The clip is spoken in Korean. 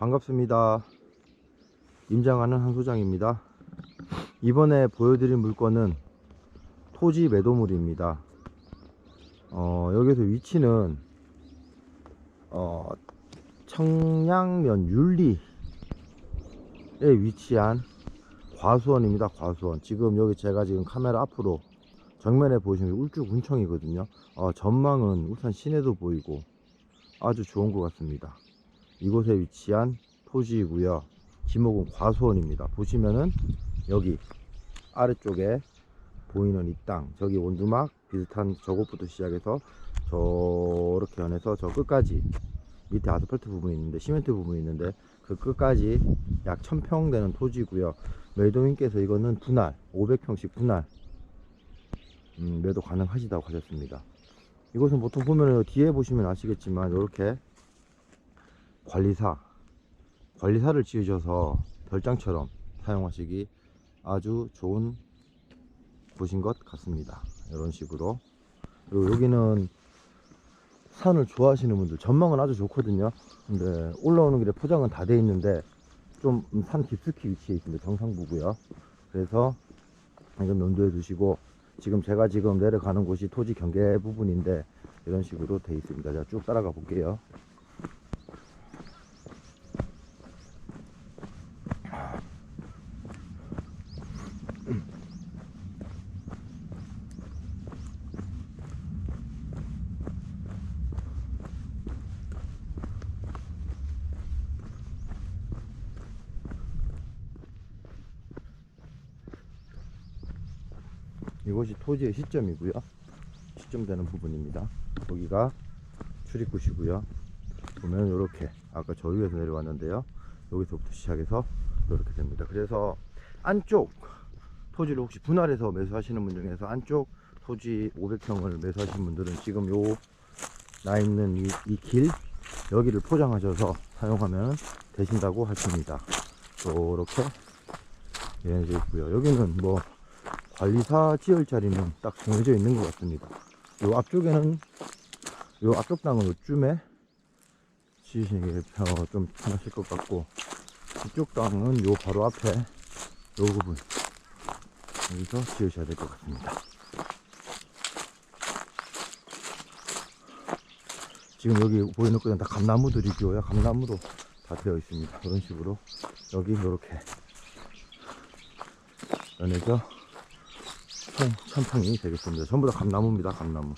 반갑습니다. 임장하는 한 소장입니다. 이번에 보여드릴 물건은 토지 매도물입니다. 어, 여기서 위치는 어, 청량면 윤리에 위치한 과수원입니다. 과수원. 지금 여기 제가 지금 카메라 앞으로 정면에 보시면 울주군청이거든요. 어, 전망은 울산 시내도 보이고 아주 좋은 것 같습니다. 이곳에 위치한 토지이고요. 지목은 과수원입니다. 보시면은 여기 아래쪽에 보이는 이 땅, 저기 원두막 비슷한 저곳부터 시작해서 저렇게 연해서 저 끝까지 밑에 아스팔트 부분이 있는데 시멘트 부분이 있는데 그 끝까지 약 1000평 되는 토지고요. 매도인께서 이거는 분할 500평씩 분할 음, 매도 가능하시다고 하셨습니다. 이곳은 보통 보면 뒤에 보시면 아시겠지만 이렇게 관리사 관리사를 지으셔서 별장처럼 사용하시기 아주 좋은 곳인 것 같습니다. 이런 식으로 그리고 여기는 산을 좋아하시는 분들 전망은 아주 좋거든요. 근데 올라오는 길에 포장은 다 돼 있는데 좀 산 깊숙이 위치해 있습니다. 정상부고요. 그래서 이건 면도해 두시고 지금 제가 지금 내려가는 곳이 토지 경계 부분인데 이런 식으로 돼 있습니다. 자, 쭉 따라가 볼게요. 이곳이 토지의 시점이고요. 시점되는 부분입니다. 여기가 출입구시고요. 보면 이렇게 아까 저 위에서 내려왔는데요. 여기서부터 시작해서 이렇게 됩니다. 그래서 안쪽 토지를 혹시 분할해서 매수하시는 분 중에서 안쪽 토지 500평을 매수하시는 분들은 지금 요 나 있는 이길 여기를 포장하셔서 사용하면 되신다고 하십니다. 이렇게 예해져 있고요. 여기는 뭐 관리사 지을 자리는 딱 정해져 있는 것 같습니다. 요 앞쪽에는 요 앞쪽 땅은 요쯤에 지으시는 게좀 편하실 것 같고 이쪽 땅은 요 바로 앞에 요 부분 여기서 지으셔야 될 것 같습니다. 지금 여기 보이는 것은 다 감나무들이고요. 감나무로 다 되어 있습니다. 이런 식으로 여기 이렇게 연해 져총 천평이 되겠습니다. 전부 다 감나무입니다. 감나무.